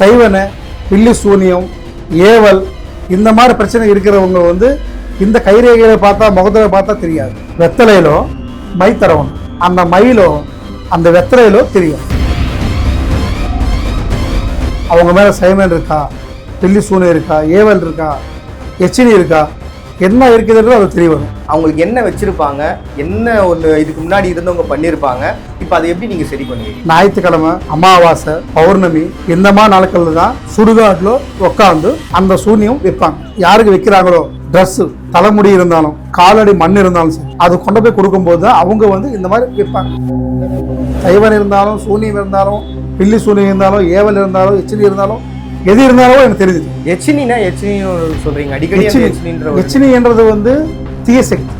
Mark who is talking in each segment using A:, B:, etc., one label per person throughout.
A: சைவனை பில்லி சூனியம் ஏவல் இந்த மாதிரி பிரச்சனை இருக்கிறவங்க வந்து இந்த கைரேகையில பார்த்தா முகத்தில் பார்த்தா தெரியாது. வெத்தலையிலோ மை தரவணும். அந்த மயிலோ அந்த வெத்தலையிலோ தெரியும் அவங்க மேலே சைவன் இருக்கா? பில்லி சூனியம் இருக்கா? ஏவல் இருக்கா? எச்சினி இருக்கா? என்ன இருக்குதுன்றது அது தெரிய வரும்.
B: அவங்களுக்கு என்ன வச்சிருப்பாங்க என்ன ஒன்று இதுக்கு முன்னாடி இருந்தவங்க பண்ணியிருப்பாங்க இப்போ அதை எப்படி நீங்கள் சரி பண்ணுவீங்க?
A: ஞாயிற்றுக்கிழமை அமாவாசை பௌர்ணமி இந்த மாதிரி நாட்கள்ல தான் சுடுகாட்டில் உட்காந்து அந்த சூனியம் வைப்பாங்க யாருக்கு வைக்கிறாங்களோ ட்ரெஸ்ஸு தலைமுடி இருந்தாலும் காலடி மண் இருந்தாலும் சரி அது கொண்டு போய் கொடுக்கும்போது தான் அவங்க வந்து இந்த மாதிரி வைப்பாங்க சைவன் இருந்தாலும் சூனியம் இருந்தாலும் பில்லி சூனியம் இருந்தாலும் ஏவல் இருந்தாலும் எச்சினி இருந்தாலும் எது இருந்தாலும் எனக்கு தெரியுது.
B: எச்சினினா எச்சினின்னு சொல்றீங்க. அடிக்கடி அந்த எச்சினின்ற ஒரு
A: எச்சினி என்றது வந்து தீய சக்தி.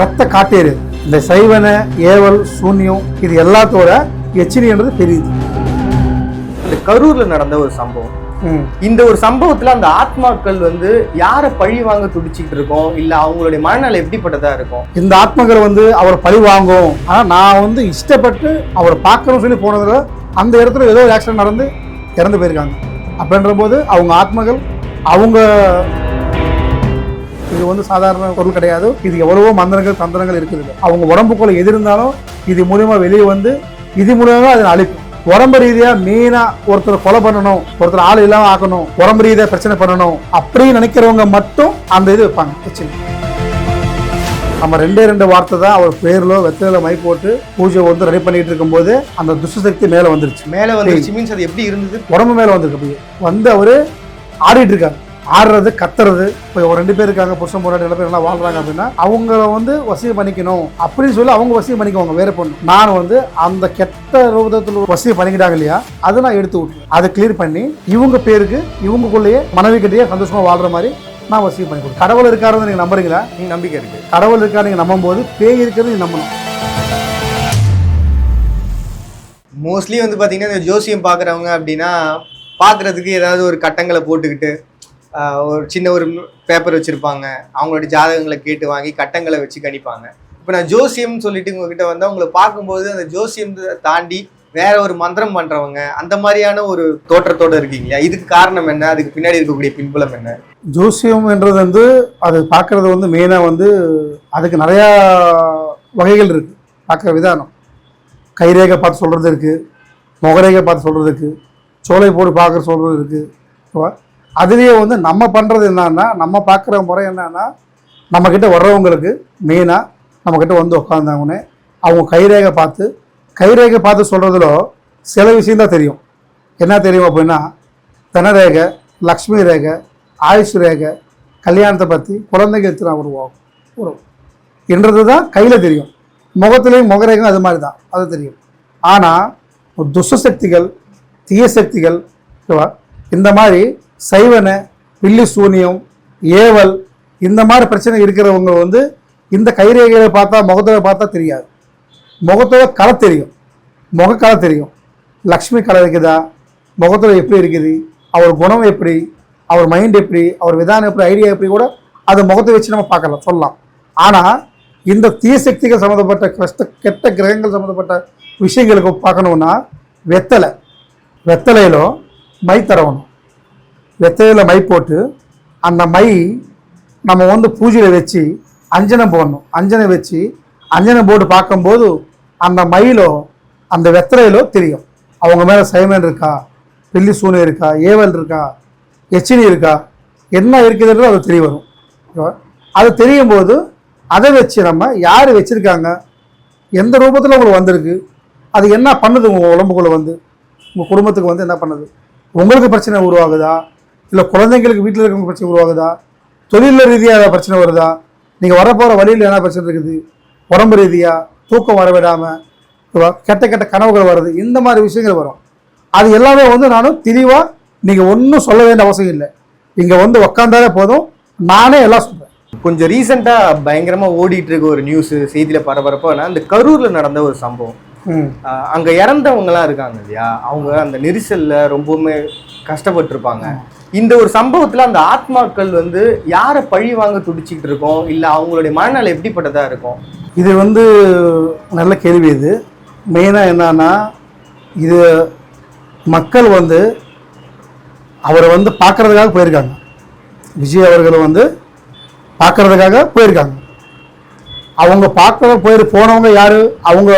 A: ரத்த காட்டேறு. இந்த சைவன ஏவல் சூன்யம் இது எல்லாத்தோட எச்சினி என்றது பெரியது.
B: இந்த கரூர்ல நடந்த ஒரு சம்பவம். இந்த ஒரு சம்பவத்துல அந்த ஆத்மாக்கள் வந்து யாரை பழி வாங்க துடிச்சிட்டு இருக்கோம்? இல்ல அவங்களுடைய மனநிலை எப்படிப்பட்டதா இருக்கும்?
A: இந்த ஆத்மங்கள் வந்து அவர் பழி வாங்கும். ஆனா நான் வந்து இஷ்டப்பட்டு அவரை பார்க்கணும்னு சொல்லி போனதுல அந்த இடத்துல ஏதோ ஒரு ஆக்சிடென்ட் நடந்து இறந்து போயிருக்காங்க. அப்படின்ற போது அவங்க ஆத்மகள் அவங்க இது வந்து சாதாரண பொருள் கிடையாது. இது எவ்வளவோ மந்திரங்கள் தந்திரங்கள் இருக்குது. அவங்க உடம்புக்குள்ள எது இருந்தாலும் இது மூலியமா வெளியே வந்து இது மூலியமா அதை அழிக்கும். உடம்பு ரீதியா மெயினா ஒருத்தர் கொலை பண்ணணும் ஒருத்தர் ஆள் இல்லாம ஆக்கணும் உடம்பு ரீதியா பிரச்சனை பண்ணணும் அப்படின்னு நினைக்கிறவங்க மட்டும் அந்த இது வைப்பாங்க. பிரச்சனை. நம்ம ரெண்டே ரெண்டு வார்த்தை தான் அவர் பேர்ல வெத்தையில மை போட்டு பூஜை வந்து ரெடி பண்ணிட்டு இருக்கும்போது அந்த துஷ்ட சக்தி மேல வந்துருச்சு.
B: மேல வந்துருச்சு மீன்ஸ் அது எப்படி இருந்தது?
A: உடம்பு மேல வந்திருக்கு வந்து அவரு ஆடிட்டு இருக்காங்க ஆடுறது கத்துறது. இப்போ ஒரு ரெண்டு பேர் இருக்காங்க புருஷன் போராடி ரெண்டு பேர் நல்லா வாழ்றாங்க அப்படின்னா அவங்கள வந்து வசதி பண்ணிக்கணும் அப்படின்னு சொல்லி அவங்க வசதி பண்ணிக்குவாங்க வேற பொண்ணு. நான் வந்து அந்த கெட்ட ரூபத்தில் வசதி பண்ணிக்கிட்டாங்க இல்லையா அதை நான் எடுத்து விட்டுருவேன். அதை கிளியர் பண்ணி இவங்க பேருக்கு இவங்களுக்குள்ளேயே மனைவி கிட்டேயே சந்தோஷமா வாழ்ற மாதிரி நான் வசதி பண்ணி கொடுத்தேன் கடவுள் இருக்காருன்னு நீங்க நம்புறீங்களா?
B: ம், நம்பிக்கை இருக்கு.
A: கடவுள் இருக்கா நீங்க நம்பும் போது பேய் இருக்கிறது நம்பணும்.
B: மோஸ்ட்லி வந்து பாத்தீங்கன்னா இந்த ஜோசியம் பாக்குறவங்க அப்படின்னா பாக்குறதுக்கு ஏதாவது ஒரு கட்டங்களை போட்டுக்கிட்டு ஒரு சின்ன ஒரு பேப்பர் வச்சிருப்பாங்க. அவங்களோட ஜாதகங்களை கேட்டு வாங்கி கட்டங்களை வச்சு கணிப்பாங்க. இப்போ நான் ஜோசியம்னு சொல்லிட்டு உங்ககிட்ட வந்து அவங்கள பார்க்கும்போது அந்த ஜோசியம் தாண்டி வேற ஒரு மந்திரம் பண்றவங்க அந்த மாதிரியான ஒரு தோற்றத்தோட இருக்கீங்களா இதுக்கு காரணம் என்ன? அதுக்கு பின்னாடி இருக்கக்கூடிய பின்புலம் என்ன?
A: ஜோசியம் என்றது வந்து அது பார்க்கறது வந்து மெயினாக வந்து அதுக்கு நிறையா வகைகள் இருக்குது பார்க்குற விதானம் கைரேகை பார்த்து சொல்கிறது இருக்குது முகரேகை பார்த்து சொல்கிறது இருக்குது சோலை போட்டு பார்க்குற சொல்கிறது இருக்குது அதுலேயே வந்து நம்ம பண்ணுறது என்னன்னா நம்ம பார்க்குற முறை என்னன்னா நம்மக்கிட்ட வர்றவங்களுக்கு மெயினாக நம்மக்கிட்ட வந்து உட்காந்தாங்கன்னே அவங்க கைரேகை பார்த்து கைரேகை பார்த்து சொல்கிறதுல சில விஷயம்தான் தெரியும். என்ன தெரியும் அப்படின்னா தனரேகை லக்ஷ்மி ரேகை ஆயுஷ் ரேகை கல்யாணத்தை பற்றி குழந்தைகள் எத்தனை உருவாகும். உருவம் என்றது தான் கையில் தெரியும். முகத்துலேயும் முகரேகம் அது மாதிரி தான் அது தெரியும். ஆனால் துஷ்ட சக்திகள் தீய சக்திகள் இந்த மாதிரி சைவனை பில்லி சூனியம் ஏவல் இந்த மாதிரி பிரச்சனை இருக்கிறவங்க வந்து இந்த கைரேகையை பார்த்தா முகத்தில் பார்த்தா தெரியாது. முகத்தோட கலை தெரியும். முக கலை தெரியும். லக்ஷ்மி கலை இருக்குதா? முகத்தில் எப்படி இருக்குது? அவர் குணம் எப்படி? அவர் மைண்ட் எப்படி? அவர் விதானம் எப்படி? ஐடியா எப்படி கூட அது முகத்தை வச்சு நம்ம பார்க்கலாம் சொல்லலாம். ஆனால் இந்த தீய சக்திகள் சம்மந்தப்பட்ட கஷ்ட கெட்ட கிரகங்கள் சம்மந்தப்பட்ட விஷயங்களுக்கு பார்க்கணுன்னா வெத்தலை. வெத்தலையிலோ மை தரவணும் வெத்தலையில் மை போட்டு அந்த மை நம்ம வந்து பூஜையில் வச்சு அஞ்சனை போடணும். அஞ்சனை வச்சு அஞ்சனை போட்டு பார்க்கும்போது அந்த மயிலோ அந்த வெத்தலையிலோ தெரியும். அவங்க மேலே சைமன் இருக்கா? பில்லி சூனை இருக்கா? ஏவல் இருக்கா? எச்சினி இருக்கா? என்ன இருக்குதுன்றது அது தெரிய வரும். அது தெரியும் போது அதை வச்சு நம்ம யார் வச்சுருக்காங்க? எந்த ரூபத்தில் உங்களுக்கு வந்திருக்கு? அது என்ன பண்ணுது? உங்கள் உடம்புக்குள்ளே வந்து உங்கள் குடும்பத்துக்கு வந்து என்ன பண்ணுது? உங்களுக்கு பிரச்சனை உருவாகுதா? இல்லை குழந்தைங்களுக்கு வீட்டில் இருக்கிறவங்க பிரச்சனை உருவாகுதா? தொழில் ரீதியாக பிரச்சனை வருதா? நீங்கள் வரப்போகிற வழியில் என்ன பிரச்சனை இருக்குது? உடம்பு ரீதியாக தூக்கம் வர விடாமல் கெட்ட கெட்ட கனவுகள் வருது. இந்த மாதிரி விஷயங்கள் வரும். அது எல்லாமே வந்து நானும் தெளிவாக நீங்கள் ஒன்றும் சொல்ல வேண்டிய அவசியம் இல்லை. இங்கே வந்து உக்காந்தாலே போதும். நானே எல்லாம் சொல்கிறேன்
B: கொஞ்சம் ரீசெண்டா பயங்கரமா ஓடிட்டு இருக்க ஒரு நியூஸ் செய்தியில பரபரப்பான அந்த கரூர்ல நடந்த ஒரு சம்பவம். அங்க இறந்தவங்கலாம் இருக்காங்க இல்லையா? அவங்க அந்த நெரிசல்ல ரொம்பவுமே கஷ்டப்பட்டிருப்பாங்க. இந்த ஒரு சம்பவத்துல அந்த ஆத்மாக்கள் வந்து யாரை பழி வாங்க துடிச்சிக்கிட்டு இருக்கோம்? இல்ல அவங்களுடைய மனநிலை எப்படிப்பட்டதா இருக்கும்?
A: இது வந்து நல்ல கேள்வி இது. மெயினாக என்னன்னா இது மக்கள் வந்து அவரை வந்து பார்க்கறதுக்காக போயிருக்காங்க. விஜய் அவர்களை வந்து பார்க்கறதுக்காக போயிருக்காங்க. அவங்க பார்க்க போயிரு போனவங்க யார்? அவங்க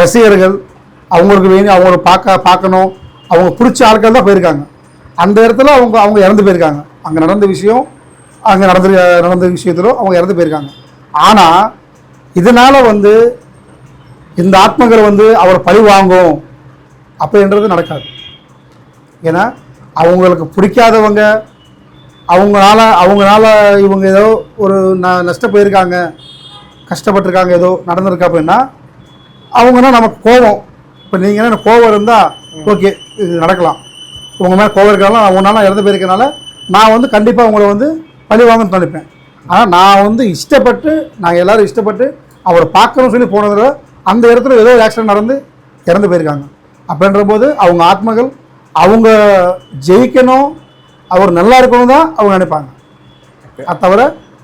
A: ரசிகர்கள் அவங்களுக்கு வேணும் அவங்கள பார்க்க பார்க்கணும். அவங்க பிடிச்ச ஆட்கள் தான் போயிருக்காங்க. அந்த இடத்துல அவங்க அவங்க இறந்து போயிருக்காங்க. அங்கே நடந்த விஷயம் அங்கே நடந்து நடந்த விஷயத்திலும் அவங்க இறந்து போயிருக்காங்க. ஆனால் இதனால் வந்து இந்த ஆத்மங்கள் வந்து அவர் பழி வாங்கும் அப்படின்றது நடக்காது. ஏன்னா அவங்களுக்கு பிடிக்காதவங்க அவங்களால அவங்களால இவங்க ஏதோ ஒரு ந நஷ்டம் போயிருக்காங்க கஷ்டப்பட்டிருக்காங்க ஏதோ நடந்திருக்கா அப்படின்னா அவங்கன்னா நமக்கு கோபம். இப்போ நீங்கள் என்ன கோபம் இருந்தால் ஓகே இது நடக்கலாம். உங்கள் மேலே கோபம் இருக்கலாம் அவங்களால இறந்து போயிருக்கனால நான் வந்து கண்டிப்பாக உங்களை வந்து பழி வாங்கணும்னு நினைப்பேன். ஆனால் நான் வந்து இஷ்டப்பட்டு நாங்கள் எல்லாரும் இஷ்டப்பட்டு அவரை பார்க்கணும்னு சொல்லி போனதில் அந்த இடத்துல ஏதோ ஒரு ஆக்சிடென்ட் நடந்து இறந்து போயிருக்காங்க. அப்படின்ற போது அவங்க ஆத்மகள் அவங்க ஜெயிக்கணும் அவர் நல்லா இருக்கணும் தான் அவங்க நினைப்பாங்க. அது தவிர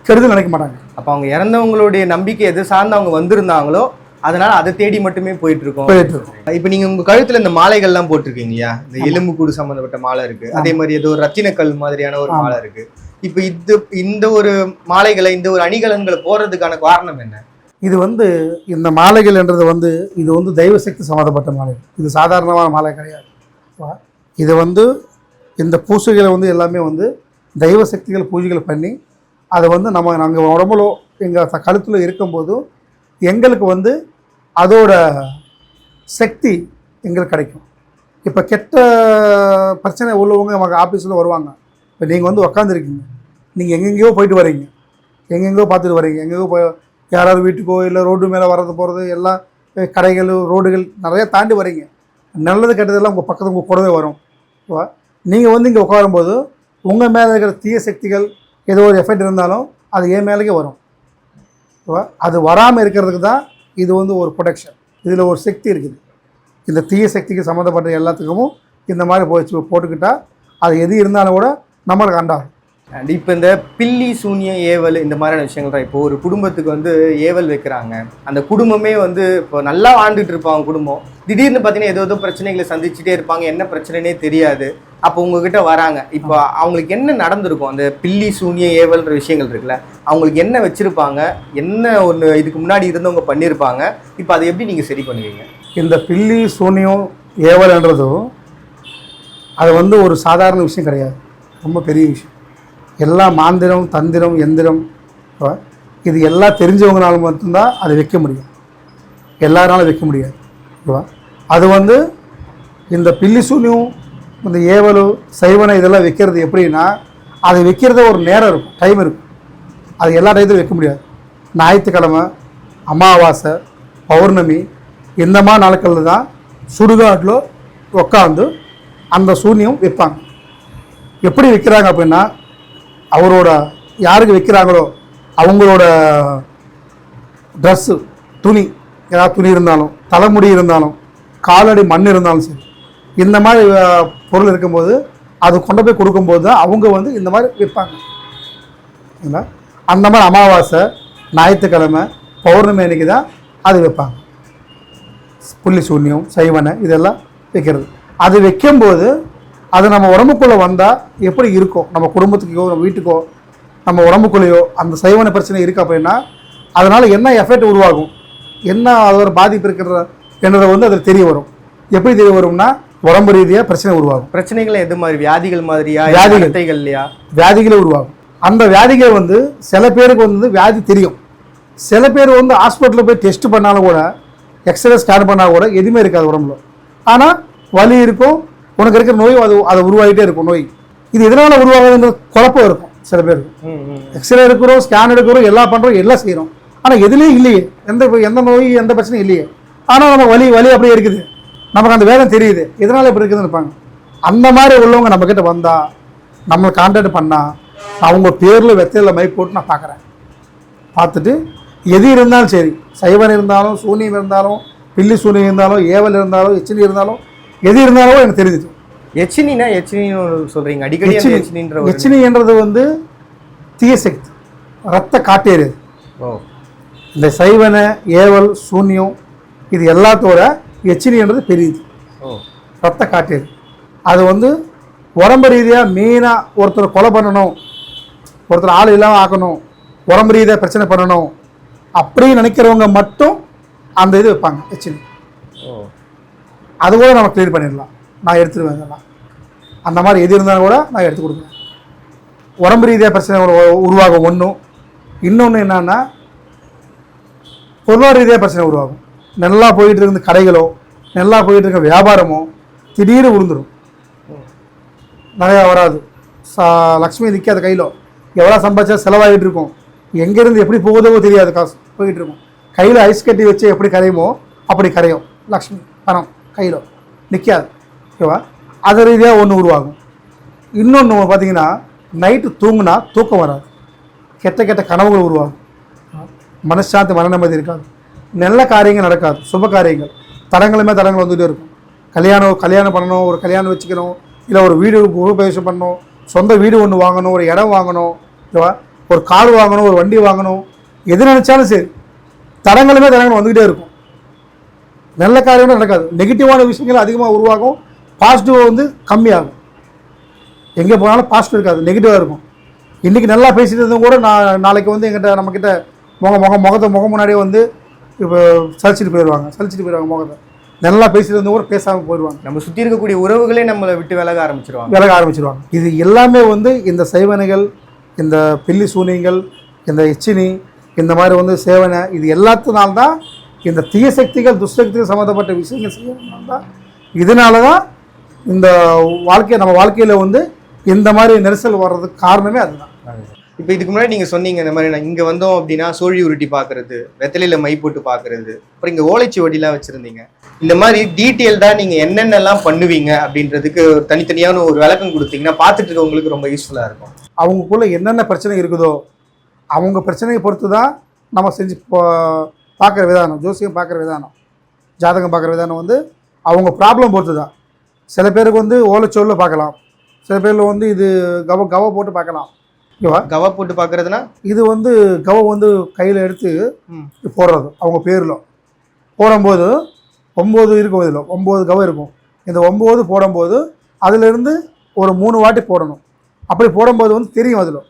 A: கெடுதல் நினைக்க மாட்டாங்க.
B: அப்ப அவங்க இறந்தவங்களுடைய நம்பிக்கை எது சார்ந்து அவங்க வந்திருந்தாங்களோ அதனால அதை தேடி மட்டுமே போயிட்டு இருக்கோம்
A: போயிட்டு இருக்கும்
B: இப்ப நீங்க உங்க கழுத்துல இந்த மாலைகள்லாம் போட்டிருக்கீங்க இல்லையா? இந்த எலும்பு கூடு சம்பந்தப்பட்ட மாலை இருக்கு. அதே மாதிரி ஏதோ ஒரு ரத்தினக்கல் மாதிரியான ஒரு. மாலை இருக்கு. இப்போ இது இந்த ஒரு மாலைகளை இந்த ஒரு அணிகலன்களை போடுறதுக்கான காரணம் என்ன?
A: இது வந்து இந்த மாலைகள் என்றது வந்து இது வந்து தெய்வ சக்தி சம்மந்தப்பட்ட மாலை. இது சாதாரணமான மாலை கிடையாது. இது வந்து இந்த பூசைகளை வந்து எல்லாமே வந்து தெய்வ சக்திகள் பூஜைகள் பண்ணி அதை வந்து நம்ம நாங்கள் உடம்புல எங்கள் கழுத்தில் இருக்கும்போதும் எங்களுக்கு வந்து அதோட சக்தி எங்களுக்கு கிடைக்கும். இப்போ கெட்ட பிரச்சனை உள்ளவங்க நமக்கு ஆஃபீஸில் வருவாங்க. இப்போ நீங்கள் வந்து உக்காந்துருக்கீங்க. நீங்கள் எங்கெங்கேயோ போயிட்டு வரீங்க. எங்கெங்கேயோ பார்த்துட்டு வரீங்க. எங்கெங்கோ போய் யாராவது வீட்டுக்கோ இல்லை ரோடு மேலே வர்றது போகிறது எல்லாம் கடைகள் ரோடுகள் நிறையா தாண்டி வரீங்க. நல்லது கெட்டதெல்லாம் உங்கள் பக்கத்து உங்கள் கூடவே வரும். ஓகேவா நீங்கள் வந்து இங்கே உட்காரும்போது உங்கள் மேலே இருக்கிற தீய சக்திகள் ஏதோ ஒரு எஃபெக்ட் இருந்தாலும் அது என் மேலேயே வரும். ஓகேவா அது வராமல் இருக்கிறதுக்கு தான் இது வந்து ஒரு ப்ரொடெக்ஷன் இதில் ஒரு சக்தி இருக்குது. இந்த தீய சக்திக்கு சம்மந்தப்பட்ட எல்லாத்துக்கும் இந்த மாதிரி போய் போட்டுக்கிட்டால் அது எது இருந்தாலும் கூட நம்மளுக்கு அண்டாகும்
B: அண்ட் இப்போ இந்த பில்லி சூனியம் ஏவல் இந்த மாதிரியான விஷயங்கள் தான் இப்போ ஒரு குடும்பத்துக்கு வந்து ஏவல் வைக்கிறாங்க. அந்த குடும்பமே வந்து இப்போ நல்லா வாழ்ந்துட்டு இருப்பாங்க குடும்பம். திடீர்னு பார்த்தீங்கன்னா ஏதோ ஏதோ பிரச்சனைகளை சந்திச்சுட்டே இருப்பாங்க. என்ன பிரச்சனைனே தெரியாது. அப்போ உங்ககிட்ட வராங்க. இப்போ அவங்களுக்கு என்ன நடந்திருக்கும்? அந்த பில்லி சூனிய ஏவல்ன்ற விஷயங்கள் இருக்குல்ல. அவங்களுக்கு என்ன வச்சிருப்பாங்க? என்ன ஒன்று இதுக்கு முன்னாடி இருந்தவங்க பண்ணியிருப்பாங்க இப்போ அதை எப்படி நீங்கள் சரி பண்ணுவீங்க?
A: இந்த பில்லி சூனியம் ஏவல்ன்றதும் அது வந்து ஒரு சாதாரண விஷயம் கிடையாது. ரொம்ப பெரிய விஷயம். எல்லா மாந்திரம் தந்திரம் எந்திரம் இது எல்லாம் தெரிஞ்சவங்களால மட்டும்தான் அதை வைக்க முடியும். எல்லாராலும் வைக்க முடியாது. ஓகேவா? அது வந்து இந்த பில்லி சூனியம் இந்த ஏவலு சைவனை இதெல்லாம் வைக்கிறது எப்படின்னா அதை வைக்கிறது ஒரு நேரம் இருக்கும் டைம் இருக்கும். அது எல்லா டயத்திலும் வைக்க முடியாது. ஞாயிற்றுக்கிழமை அமாவாசை பௌர்ணமி இந்த மாதிரி நாட்களில் தான் சுடுகாட்டில் உட்காந்து அந்த சூன்யம் வைப்பாங்க. எப்படி விற்கிறாங்க அப்படின்னா அவரோட யாருக்கு விற்கிறாங்களோ அவங்களோட ட்ரெஸ்ஸு துணி ஏதாவது துணி இருந்தாலும் தலைமுடி இருந்தாலும் காலடி மண் இருந்தாலும் சரி இந்த மாதிரி பொருள் இருக்கும்போது அது கொண்டு போய் கொடுக்கும்போது தான் அவங்க வந்து இந்த மாதிரி விற்பாங்க. இல்லை அந்த மாதிரி அமாவாசை ஞாயிற்றுக்கிழமை பௌர்ணமி அன்னைக்கு தான் அது வைப்பாங்க புள்ளி சூன்யம் சைவனை இதெல்லாம் வைக்கிறது அது வைக்கும்போது அது நம்ம உடம்புக்குள்ளே வந்தால் எப்படி இருக்கும் நம்ம குடும்பத்துக்கோ நம்ம வீட்டுக்கோ நம்ம உடம்புக்குள்ளேயோ அந்த சைவன பிரச்சனை இருக்குது அப்படின்னா அதனால் என்ன எஃபெக்ட் உருவாகும்? என்ன அதோட பாதிப்பு இருக்கிற என்றதை வந்து அதில் தெரிய வரும். எப்படி தெரிய வரும்னா உடம்பு ரீதியாக பிரச்சனை உருவாகும்.
B: பிரச்சனைகள் எது மாதிரி? வியாதிகள் மாதிரியா?
A: வியாதிகள்.
B: வியாதிகள். இல்லையா
A: வியாதிகளே உருவாகும். அந்த வியாதிகள் வந்து சில பேருக்கு வந்து வியாதி தெரியும். சில பேர் வந்து ஹாஸ்பிட்டலில் போய் டெஸ்ட் பண்ணாலும் கூட எக்ஸ்ரே ஸ்கேன் பண்ணால் கூட எதுவுமே இருக்காது உடம்புல. ஆனால் வலி இருக்கும் உனக்கு இருக்கிற நோய் அது அது உருவாகிட்டே இருக்கும் நோய். இது எதனால் உருவாகுதுன்ற குழப்பம் இருக்கும் சில பேருக்கு. எக்ஸ்ரே எடுக்கிறோம் ஸ்கேன் எடுக்கிறோம் எல்லாம் பண்ணுறோம் எல்லாம் செய்கிறோம் ஆனால் எதுலேயும் இல்லையே. எந்த எந்த நோய் எந்த பிரச்சனையும் இல்லையே. ஆனால் நம்ம வலி வலி அப்படியே இருக்குது. நமக்கு அந்த வேதம் தெரியுது. எதனால் இப்படி இருக்குதுன்னு இருப்பாங்க அந்த மாதிரி உள்ளவங்க நம்மக்கிட்ட வந்தால் நம்மளை கான்டாக்ட் பண்ணால் அவங்க பேரில் வெத்தையில் மை போட்டு நான் பார்க்குறேன் பார்த்துட்டு எது இருந்தாலும் சரி. சைவன் இருந்தாலும் சூனியம் இருந்தாலும் பில்லி சூனியம் இருந்தாலும் ஏவல் இருந்தாலும் எச்சினி இருந்தாலும் எது இருந்தாலும் எனக்கு தெரிஞ்சுது.
B: எச்சினினா எச்சினின்னு சொல்றீங்க. அடிக்கடி
A: எச்சினி
B: எச்சினின்ற ஒரு
A: எச்சினி என்றது வந்து தீய சக்தி. ரத்த காட்டேறியது
B: ஓ.
A: இந்த சைவன ஏவல் சூன்யம் இது எல்லாத்தோட எச்சினின்றது பெரியது.
B: ஓ.
A: ரத்த காட்டேரி அது வந்து உடம்பு ரீதியாக மெயினாக ஒருத்தர் கொலை பண்ணணும். ஒருத்தர் ஆள் இல்லாமல் ஆக்கணும். உடம்பு ரீதியாக பிரச்சனை பண்ணணும். அப்படின்னு நினைக்கிறவங்க மட்டும் அந்த இது வைப்பாங்க எச்சினி. அது கூட நம்ம க்ளியர் பண்ணிடலாம். நான் எடுத்துருவேன் இதெல்லாம் அந்த மாதிரி எது இருந்தாலும் கூட நான் எடுத்து கொடுப்பேன் உடம்பு ரீதியாக பிரச்சனை உருவாகும் ஒன்றும் இன்னொன்று என்னன்னா பொருளாதார ரீதியாக பிரச்சனை உருவாகும். நல்லா போயிட்டு இருந்த கடைகளோ நல்லா போயிட்டு இருக்க வியாபாரமோ திடீர்னு விழுந்துடும் நிறையா வராது. சா லக்ஷ்மி நிற்காத கையில் எவ்வளோ சம்பாதிச்சா செலவாகிட்டு இருக்கும். எங்கேருந்து எப்படி போகுதோ தெரியாது காசு. போயிட்டு இருக்கும். கையில் ஐஸ் கட்டி வச்சு எப்படி கரையுமோ அப்படி கரையும். லக்ஷ்மி பணம் கையில் நிற்காது ஓகேவா அது ரீதியாக ஒன்று உருவாகும். இன்னொன்று பார்த்தீங்கன்னா நைட்டு தூங்குனா தூக்கம் வராது. கெட்ட கெட்ட கனவுகள் உருவாகும். மனசாந்தி மன நிம்மதி இருக்காது. நல்ல காரியங்கள் நடக்காது சுப காரியங்கள். தடங்களுமே தடங்கள் வந்துகிட்டே இருக்கும். கல்யாணம் கல்யாணம் பண்ணணும் ஒரு கல்யாணம் வச்சுக்கணும் இல்லை ஒரு வீடு உபயோகம் பண்ணணும் சொந்த வீடு ஒன்று வாங்கணும் ஒரு இடம் வாங்கணும் ஓகேவா ஒரு கார் வாங்கணும் ஒரு வண்டி வாங்கணும் எது நினச்சாலும் சரி. தடங்களுமே தடங்கள் வந்துக்கிட்டே இருக்கும். நல்ல காரியமே நடக்காது. நெகட்டிவான விஷயங்கள் அதிகமாக உருவாகும். பாசிட்டிவ் வந்து கம்மியாகும். எங்கே போனாலும் பாசிட்டிவ் இருக்காது. நெகட்டிவாக இருக்கும். இன்றைக்கி நல்லா பேசிட்டு இருந்தவங்க கூட நான் நாளைக்கு வந்து எங்கிட்ட நம்மக்கிட்ட முக முக முகத்தை முகம் முன்னாடியே வந்து இப்போ சலிச்சிட்டு போயிடுவாங்க. சலிச்சிட்டு போயிடுவாங்க முகத்தை. நல்லா பேசிட்டு இருந்தவங்க கூட பேசாமல் போயிடுவாங்க.
B: நம்ம சுத்தி இருக்கக்கூடிய உறவுகளே நம்மளை விட்டு விலக ஆரம்பிச்சிருவாங்க.
A: விலக ஆரம்பிச்சிருவாங்க. இது எல்லாமே வந்து இந்த செய்வனைகள் இந்த பில்லி சூனியங்கள் இந்த எச்சினி இந்த மாதிரி வந்து சேவனை இது எல்லாத்தினால தான் இந்த தீய சக்திகள் துஷ்சக்திகள் சம்மந்தப்பட்ட விஷயங்கள் தான் இதனால தான் இந்த வாழ்க்கை நம்ம வாழ்க்கையில் வந்து இந்த மாதிரி நெரிசல் வர்றதுக்கு காரணமே அதுதான்.
B: இப்போ இதுக்கு முன்னாடி நீங்க சொன்னீங்க இந்த மாதிரி நான் இங்க வந்தோம் அப்படின்னா சோழி உருட்டி பாக்குறது வெத்தலையில மை போட்டு பாக்குறது அப்புறம் இங்க ஓலைச்சுவடிலாம் வச்சிருந்தீங்க. இந்த மாதிரி டீட்டெயில்டா நீங்க என்னென்னலாம் பண்ணுவீங்க அப்படின்றதுக்கு ஒரு தனித்தனியான ஒரு விளக்கம் கொடுத்தீங்கன்னா பார்த்துட்டு இருக்கவங்களுக்கு ரொம்ப யூஸ்ஃபுல்லா இருக்கும்.
A: அவங்களுக்குள்ள என்னென்ன பிரச்சனை இருக்குதோ அவங்க பிரச்சனையை பொறுத்து தான் நம்ம செஞ்சு பார்க்குற விதானம் ஜோசியம் பார்க்குற விதானம் ஜாதகம் பார்க்குற விதானம் வந்து அவங்க ப்ராப்ளம் பொறுத்து தான் சில பேருக்கு வந்து ஓலைச்சோல்ல பார்க்கலாம். சில பேரில் வந்து இது கவ கவ போட்டு பார்க்கலாம். ஓகேவா
B: கவா போட்டு பாக்குறதுனா
A: இது வந்து கவ வந்து கையில் எடுத்து. போடுறது அவங்க பேரில். போடும்போது ஒம்பது இருக்கும் இதில் ஒம்பது கவ இருக்கும். இந்த ஒம்பது போடும்போது அதிலிருந்து ஒரு மூணு வாட்டி போடணும். அப்படி போடும்போது வந்து தெரியும் அதில்.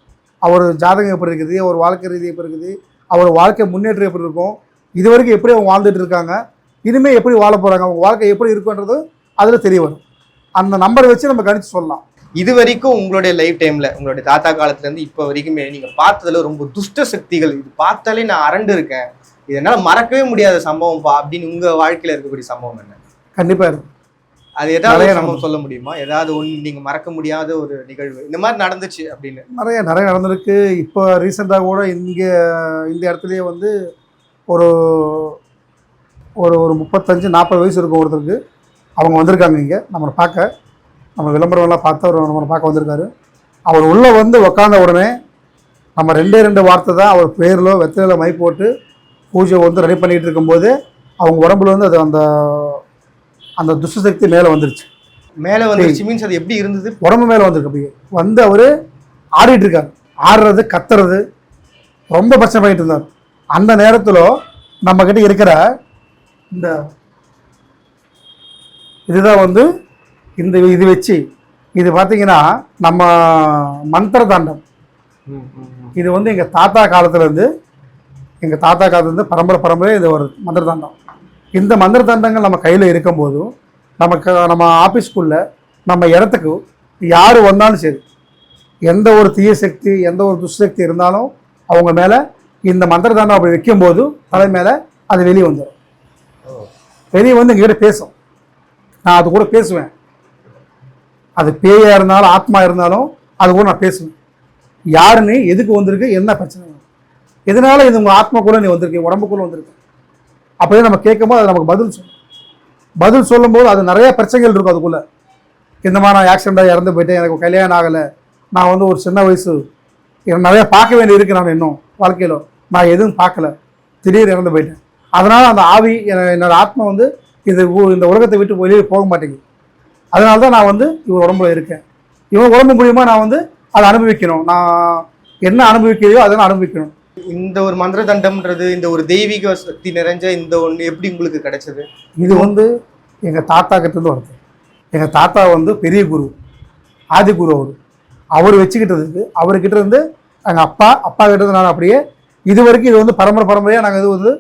A: அவர் ஜாதகம் எப்படி இருக்குது அவர் வாழ்க்கை ரீதி எப்படி இருக்குது அவர் வாழ்க்கை முன்னேற்றம் எப்படி இருக்கும் இது வரைக்கும் எப்படி அவங்க வாழ்ந்துட்டு இருக்காங்க இனிமேல் எப்படி வாழ போகிறாங்க அவங்க வாழ்க்கை எப்படி இருக்குன்றது அதில் தெரிய வரும். அந்த நம்பரை வச்சு நம்ம கணிச்சு சொல்லலாம்.
B: இது வரைக்கும் உங்களுடைய லைஃப் டைம்ல உங்களுடைய தாத்தா காலத்துல இருந்து இப்போ வரைக்குமே நீங்க பார்த்ததுல ரொம்ப துஷ்ட சக்திகள். இது பார்த்தாலே நான் அரண்டு இருக்கேன். இது என்னால மறக்கவே முடியாத சம்பவம் பா அப்படின்னு உங்க வாழ்க்கையில இருக்கக்கூடிய சம்பவம் என்ன?
A: கண்டிப்பாக இருக்கும்.
B: அது ஏதாவது சம்பவம் சொல்ல முடியுமா? ஏதாவது ஒன்று நீங்க மறக்க முடியாத ஒரு நிகழ்வு. இந்த மாதிரி நடந்துச்சு அப்படின்னு.
A: நிறைய நிறைய நடந்திருக்கு. இப்போ ரீசெண்டாக கூட இங்கே இந்த இடத்துலையே வந்து ஒரு ஒரு ஒரு முப்பத்தஞ்சு நாற்பது வயசு இருக்கும் ஒருத்தருக்கு. அவங்க வந்திருக்காங்க இங்கே. நம்மளை பார்க்க. நம்ம விளம்பரம் எல்லாம் பார்த்து அவர் நம்மளை பார்க்க வந்திருக்காரு. அவர் உள்ளே வந்து உக்காந்த உடனே நம்ம ரெண்டே ரெண்டு வார்த்தை தான் அவர் பேரில் வெத்தலையில மை போட்டு பூஜை வந்து ரெடி பண்ணிகிட்டு இருக்கும்போது அவங்க உடம்புல வந்து அது அந்த அந்த துஷ்டசக்தி மேலே வந்துருச்சு.
B: மேல வந்துருச்சு. மீன்ஸ் அது எப்படி இருந்தது?
A: உடம்பு மேலே வந்திருக்கு அப்படியே. வந்து அவர் ஆடிட்டு இருக்காரு. ஆடுறது கத்துறது ரொம்ப பிரச்சனை பண்ணிட்டு இருந்தார். அந்த நேரத்தில் நம்ம கிட்ட இருக்கிற இந்த இதுதான் வந்து இந்த இது வச்சு இது பார்த்தீங்கன்னா நம்ம மந்திர தாண்டம். இது வந்து எங்கள் தாத்தா காலத்துலேருந்து எங்கள் தாத்தா காலத்துலேருந்து பரம்பரை பரம்பரை இது வருது மந்திர தாண்டம். இந்த மந்திர தாண்டங்கள் நம்ம கையில் இருக்கும்போதும் நமக்கு நம்ம ஆஃபீஸ்க்குள்ளே நம்ம இடத்துக்கு யார் வந்தாலும் சரி எந்த ஒரு தீய சக்தி எந்த ஒரு துஷ்சக்தி இருந்தாலும் அவங்க மேலே இந்த மந்திர தாண்டம் அப்படி வைக்கும்போது தலை மேலே அது வெளியே வந்துடும் வெளியே வந்து எங்ககிட்ட பேசும். நான் அது கூட பேசுவேன். அது பேயா இருந்தாலும் ஆத்மா இருந்தாலும் அது கூட நான் பேசுவேன். யாருன்னு எதுக்கு வந்திருக்கு என்ன பிரச்சனை? எதனால இது உங்கள் ஆத்மா கூட நீ வந்திருக்கு உடம்புக்குள்ளே வந்திருக்கு. அப்படியே நம்ம கேட்கும்போது அது நமக்கு பதில் சொல்லும். பதில் சொல்லும்போது அது நிறையா பிரச்சனைகள் இருக்கும் அதுக்குள்ளே. இந்த மாதிரி நான் ஆக்சிடெண்ட்டாக இறந்து போயிட்டேன் எனக்கு கல்யாணம் ஆகலை. நான் வந்து ஒரு சின்ன வயசு. எனக்கு நிறையா பார்க்க வேண்டி இருக்கு நான் இன்னும். வாழ்க்கையில் நான் எதுவும் பார்க்கல. திடீர் இறந்து போயிட்டேன். அதனால் அந்த ஆவி என- என்னோட ஆத்மா வந்து இது இந்த உலகத்தை விட்டு வெளியே போக மாட்டேங்குது. அதனால தான் நான் வந்து இவன் உடம்புல இருக்கேன். இவன் உடம்பு மூலியமா நான் வந்து அதை அனுபவிக்கணும். நான் என்ன அனுபவிக்கலையோ அதை நான் அனுபவிக்கணும்.
B: இந்த ஒரு மந்திர தண்டம்ன்றது இந்த ஒரு தெய்வீக சக்தி நிறைஞ்ச இந்த ஒண்ணு எப்படி உங்களுக்கு கிடைச்சது?
A: இது வந்து எங்கள் தாத்தா கிட்டேருந்து வருது எங்கள் தாத்தா வந்து பெரிய குரு ஆதிகுரு அவர். அவர் வச்சுக்கிட்டதுக்கு அவர்கிட்ட இருந்து எங்கள் அப்பா அப்பா கிட்டதுனால நான் அப்படியே இது வரைக்கும் இது வந்து பரம்பரை பரம்பரையாக நாங்கள் இது வந்து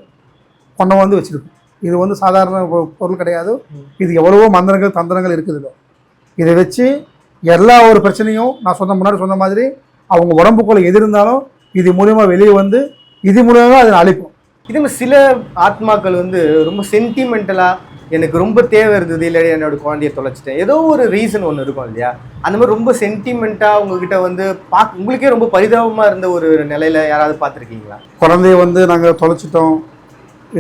A: பொண்ணை வந்து வச்சுருக்கோம். இது வந்து சாதாரண பொ- பொருள் கிடையாது. இது எவ்வளவோ மந்திரங்கள் தந்திரங்கள் இருக்குது இதுல. இதை வச்சு எல்லா ஒரு பிரச்சனையும் நான் சொன்ன முன்னாடி சொன்ன மாதிரி அவங்க உடம்புக்குள்ள எது இருந்தாலும் இது மூலயமா வெளியே வந்து இது மூலயமா அதை அழிப்போம்.
B: இது மாதிரி சில ஆத்மாக்கள் வந்து ரொம்ப சென்டிமெண்டலாக எனக்கு ரொம்ப தேவை இருந்தது இல்லை என்னோட குழந்தைய தொலைச்சிட்டேன். ஏதோ ஒரு ரீசன் ஒன்று இருக்கும் இல்லையா? அந்த மாதிரி ரொம்ப சென்டிமெண்ட்டா உங்ககிட்ட வந்து பார்க்க உங்களுக்கே ரொம்ப பரிதாபமா இருந்த ஒரு நிலையில யாராவது பார்த்துருக்கீங்களா?
A: குழந்தைய வந்து நாங்கள் தொலைச்சிட்டோம்.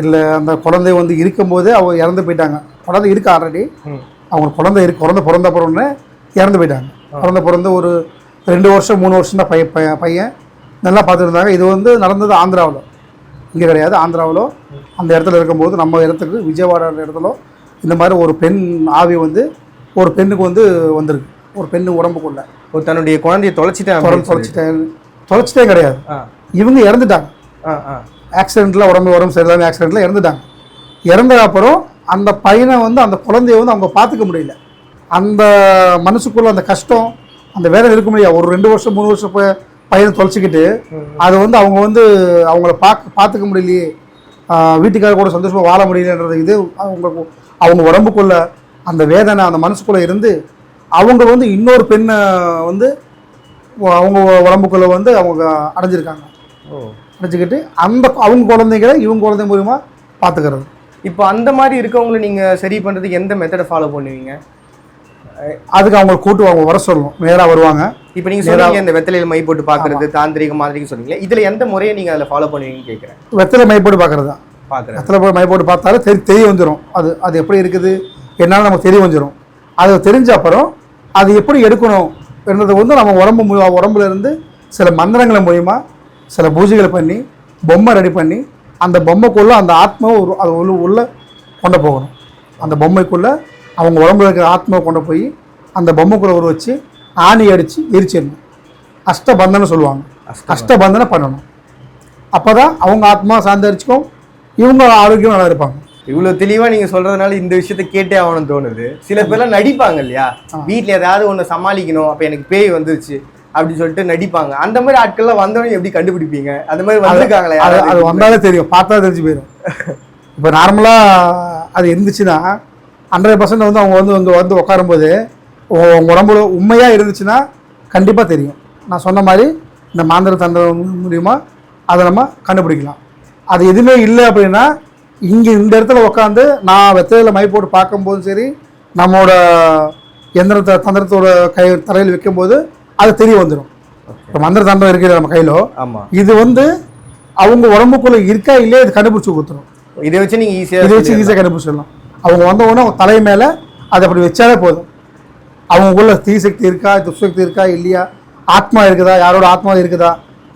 A: இல்லை அந்த குழந்தை வந்து இருக்கும்போதே அவங்க இறந்து போயிட்டாங்க. குழந்தை இருக்கு ஆல்ரெடி. அவங்க குழந்தை இருக்கு குழந்தை பிறந்த பிறன்னு இறந்து போயிட்டாங்க. குழந்தை பிறந்து ஒரு ரெண்டு வருஷம் மூணு வருஷம் தான் பையன் பையன் பையன் நல்லா பார்த்துருந்தாங்க இது வந்து நடந்தது ஆந்திராவில். இங்கே கிடையாது. ஆந்திராவில் அந்த இடத்துல இருக்கும்போது நம்ம இடத்துக்கு விஜயவாடா இடத்துல இந்த மாதிரி ஒரு பெண் ஆவி வந்து ஒரு பெண்ணுக்கு வந்து வந்திருக்கு. ஒரு பெண்ணு உடம்புக்குள்ள.
B: ஒரு தன்னுடைய குழந்தைய தொலைச்சிட்டேன்.
A: தொலைச்சிட்டேன். தொலைச்சிட்டே கிடையாது. இவங்க இறந்துட்டாங்க. ஆக்சிடெண்ட்டில் உடம்பு உடம்பு சரியில்லாமல் ஆக்சிடெண்ட்டில் இறந்துட்டாங்க. இறந்த அப்புறம் அந்த பையனை வந்து அந்த குழந்தைய வந்து அவங்க பார்த்துக்க முடியல. அந்த மனசுக்குள்ள அந்த கஷ்டம் அந்த வேதனை இருக்க முடியாது ஒரு ரெண்டு வருஷம் மூணு வருஷம் பையனை தொலைச்சிக்கிட்டு அது வந்து அவங்க வந்து அவங்கள பார்க்க பார்த்துக்க முடியலையே. வீட்டுக்கார கூட சந்தோஷமாக வாழ முடியலன்றது இது அவங்க அவங்க உடம்புக்குள்ள அந்த வேதனை அந்த மனசுக்குள்ளே இருந்து அவங்க வந்து இன்னொரு பெண்ணை வந்து அவங்க உடம்புக்குள்ளே வந்து அவங்க அடைஞ்சிருக்காங்க.
B: ஓ.
A: வச்சுக்கிட்டு அந்த அவங்க குழந்தைங்களை இவங்க குழந்தை மூலியமா பார்த்துக்கிறது
B: இப்போ அந்த மாதிரி இருக்கவங்களை நீங்க சரி பண்றதுக்கு எந்த மெத்தடை ஃபாலோ பண்ணுவீங்க?
A: அதுக்கு அவங்க கூட்டு அவங்க வர சொல்லணும். நேராக வருவாங்க.
B: இப்போ நீங்க சொன்னீங்க இந்த வெத்தலையில மை போட்டு பாக்குறது தாந்திரிக மாதிரிக்கு சொன்னீங்க இதுல எந்த முறையை நீங்க அதில் ஃபாலோ பண்ணுவீங்கன்னு கேட்குறேன்
A: வெத்தலை மை போட்டு பார்க்கறது தான்.
B: பாக்குறேன்
A: வெத்தலை போய் மை போட்டு பார்த்தாலும் தெரி தெரிய வந்துடும் அது அது எப்படி இருக்குது? என்னாலும் நமக்கு தெரிய வந்துடும் அது தெரிஞ்ச அப்புறம் அது எப்படி எடுக்கணும் என்றது வந்து நம்ம உடம்பு உடம்புல இருந்து சில மந்திரங்களை மூலியமா சில பூஜைகளை பண்ணி பொம்மை ரெடி பண்ணி அந்த பொம்மைக்குள்ள அந்த ஆத்மாவை ஒரு அது உள்ள கொண்டு போகணும். அந்த பொம்மைக்குள்ள அவங்க உடம்புல இருக்கிற ஆத்மாவை கொண்டு போய் அந்த பொம்மைக்குள்ள ஒரு வச்சு ஆணி அடித்து எரிச்சிடணும். அஷ்டபந்தனம் சொல்லுவாங்க. அஷ்டபந்தனை பண்ணணும். அப்போ தான் அவங்க ஆத்மா சாந்தரிச்சுக்கும் இவங்க ஆரோக்கியம் நல்லா இருப்பாங்க.
B: இவ்வளவு தெளிவா நீங்க சொல்றதுனால இந்த விஷயத்த கேட்டே ஆகணும்னு தோணுது. சில பேர்லாம் நடிப்பாங்க இல்லையா? வீட்ல ஏதாவது ஒண்ணு சமாளிக்கணும் அப்ப எனக்கு பேய் வந்துருச்சு அப்படின்னு சொல்லிட்டு நடிப்பாங்க. அந்த மாதிரி ஆட்கள்லாம் வந்தவங்க எப்படி கண்டுபிடிப்பீங்க? அந்த மாதிரி வந்திருக்காங்களே?
A: அது வந்தாலே தெரியும். பார்த்தா தெரிஞ்சு போயிடும். இப்போ நார்மலாக அது இருந்துச்சுன்னா ஹண்ட்ரட் பர்சன்ட் வந்து அவங்க வந்து இங்கே வந்து உட்காரும்போது உ- உங்க உடம்புல உண்மையாக இருந்துச்சுன்னா கண்டிப்பாக தெரியும். நான் சொன்ன மாதிரி இந்த மாந்திர தந்திரம் மூலியமா அதை நம்ம கண்டுபிடிக்கலாம். அது எதுவுமே இல்லை அப்படின்னா இங்கே இந்த இடத்துல உட்காந்து நான் வெத்தையில் மை போட்டு பார்க்கும்போதும் சரி நம்மளோட எந்திரத்தை தந்திரத்தோட கை தரையில் வைக்கும்போது அது தெரிய வந்துடும் இப்போ மந்திர தந்திரம் இருக்குது நம்ம கையில் இது வந்து அவங்க உடம்புக்குள்ள இருக்கா இல்லையா இது கண்டுபிடிச்சு கொடுத்துரும்.
B: இதை வச்சு நீங்க ஈஸியா
A: இதை வச்சு ஈஸியாக கண்டுபிடிச்சிடலாம். அவங்க வந்தவுடனே அவங்க தலை மேலே அதை அப்படி வச்சாலே போதும். அவங்களுக்குள்ள தீசக்தி இருக்கா துஷ்சக்தி இருக்கா இல்லையா? ஆத்மா இருக்குதா? யாரோட ஆத்மா இருக்குதா?